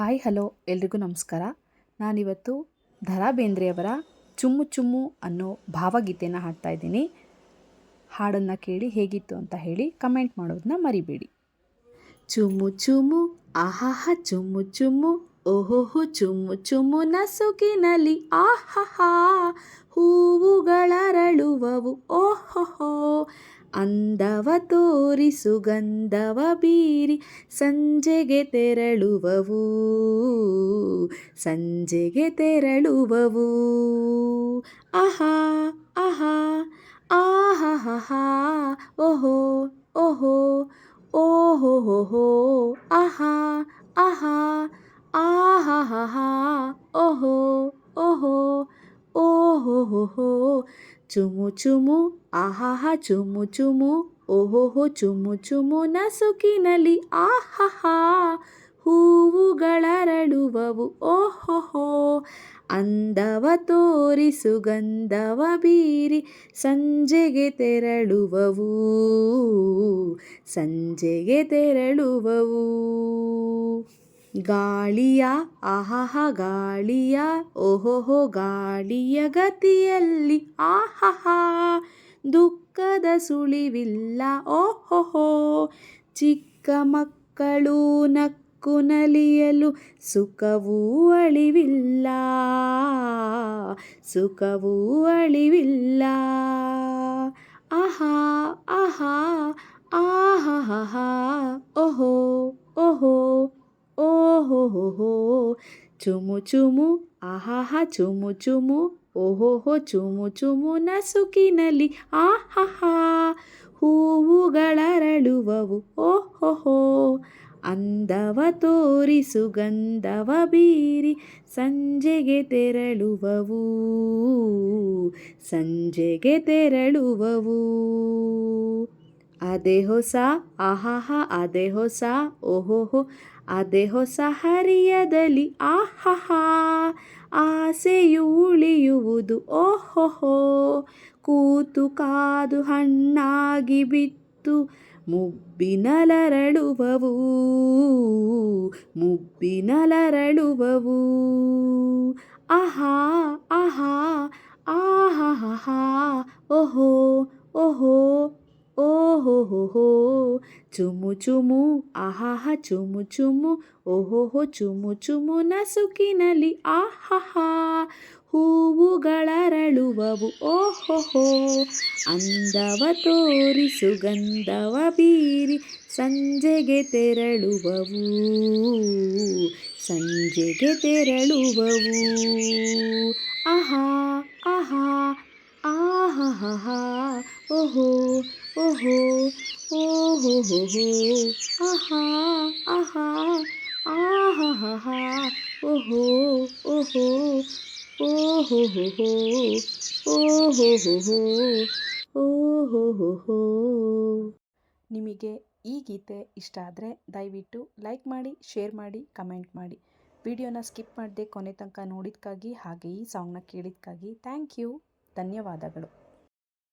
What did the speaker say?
Hi, hello, ಎಲ್ರಿಗೂ ನಮಸ್ಕಾರ. ನಾನಿವತ್ತು ಧರಾ ಬೇಂದ್ರೆಯವರ ಚುಮ್ಮು ಚುಮ್ಮು ಅನ್ನೋ ಭಾವಗೀತೆನ ಹಾಡ್ತಾ ಇದ್ದೀನಿ. ಹಾಡನ್ನು ಕೇಳಿ ಹೇಗಿತ್ತು ಅಂತ ಹೇಳಿ ಕಮೆಂಟ್ ಮಾಡೋದನ್ನ ಮರಿಬೇಡಿ. ಚುಮ್ಮು ಚುಮ್ಮು, ಆಹಾಹ, ಚುಮ್ಮು ಚುಮ್ಮು, ಓಹೋಹೋ, ಚುಮ್ಮು ಚುಮ್ಮು ನಸುಕಿನಲ್ಲಿ, ಆಹಾಹಾ, ಹೂವುಗಳರಳುವವು, ಓಹೋಹೋ, ಅಂದವ ತೋರಿ ಸುಗಂಧವ ಬೀರಿ ಸಂಜೆಗೆ ತೆರಳುವವು. ಸಂಜೆಗೆ ತೆರಳುವವು. ಆಹಾ ಆಹಾ ಆಹಾ ಓಹೋ ಓಹೋ. ಚುಮು ಚುಮು, ಆಹಾಹ ಚುಮು ಚುಮು, ಓಹೋಹೋ ಚುಮು ಚುಮು ನಸುಕಿನಲ್ಲಿ ಆಹಾಹಾ ಹೂವುಗಳರಳುವವು ಓಹೋಹೋ, ಅಂದವ ತೋರಿ ಸುಗಂಧವ ಬೀರಿ ಸಂಜೆಗೆ ತೆರಳುವವು ಸಂಜೆಗೆ ತೆರಳುವವು. ಗಾಳಿಯ, ಆಹಾಹ ಗಾಳಿಯ, ಓಹೋಹೋ ಗಾಳಿಯ ಗತಿಯಲ್ಲಿ ಆಹಾಹಾ. ದುಃಖದ ಸುಳಿವಿಲ್ಲ, ಓಹೋಹೋ. ಚಿಕ್ಕ ಮಕ್ಕಳು ನಕ್ಕು ನಲಿಯಲು ಸುಖವೂ ಅಳಿವಿಲ್ಲ. ಸುಖವೂ ಅಳಿವಿಲ್ಲ. ಆಹಾ ಆಹಾ ಆಹಾ ಓಹೋ. ಚುಮು ಚುಮು, ಆಹಾಹ ಚುಮು ಚುಮು, ಓಹೋಹೋ ಚುಮು ಚುಮು ನಸುಕಿನಲ್ಲಿ ಆಹಾಹಾ. ಹೂವುಗಳರಳುವವು ಓಹೋಹೋ. ಅಂದವ ತೋರಿ ಸುಗಂಧವ ಬೀರಿ, ಸಂಜೆಗೆ ತೆರಳುವವು. ಸಂಜೆಗೆ ತೆರಳುವವು. ಅದೇ ಹೊಸ ಆಹಾಹ ಅದೇ ಹೊಸ ಓಹೋಹೋ ಅದೇ ಹೊಸ ಹರಿಯದಲ್ಲಿ ಆಹಹ, ಆಸೆಯು ಉಳಿಯುವುದು, ಓಹೋಹೋ, ಕೂತು ಕಾದು ಹಣ್ಣಾಗಿ ಬಿತ್ತು, ಮುಬ್ಬಿನಲರಳುವವು ಮುಬ್ಬಿನಲರಳುವವು. ಆಹಾ ಆಹಾ ಆಹಾಹಾ ಓಹೋ ಓಹೋ ಓಹೋಹೋ ಚುಮು ಚುಮು, ಆಹಾಹ, ಚುಮು ಚುಮು ಓಹೋಹೋ ಚುಮು ಚುಮು, ನಸುಕಿನಲ್ಲಿ ಆಹಾಹಾ. ಹೂವುಗಳರಳುವವು ಓಹೋಹೋ ಅಂದವ ತೋರಿ ಸುಗಂಧವ ಬೀರಿ, ಸಂಜೆಗೆ ತೆರಳುವವು. ಸಂಜೆಗೆ ತೆರಳುವವು. ಆಹಾ ಆಹಾ ಆಹಾ ಓಹೋ. ಓಹೋ ಓಹೋಹೋ ಆಹಾ ಆಹಾ ಆಹಾಹಾ ಓಹೋ ಓಹೋ ಓಹೋಹೋ ಓಹೋಹೋ ಹೋ. ನಿಮಗೆ ಈ ಗೀತೆ ಇಷ್ಟ ಆದರೆ ದಯವಿಟ್ಟು ಲೈಕ್ ಮಾಡಿ, ಶೇರ್ ಮಾಡಿ, ಕಮೆಂಟ್ ಮಾಡಿ. ವಿಡಿಯೋನ ಸ್ಕಿಪ್ ಮಾಡದೆ ಕೊನೆ ತನಕ ನೋಡಿದ್ದಕ್ಕಾಗಿ ಹಾಗೆ ಈ ಸಾಂಗ್ನ ಕೇಳಿದ್ದಕ್ಕಾಗಿ ಥ್ಯಾಂಕ್ ಯು. ಧನ್ಯವಾದಗಳು.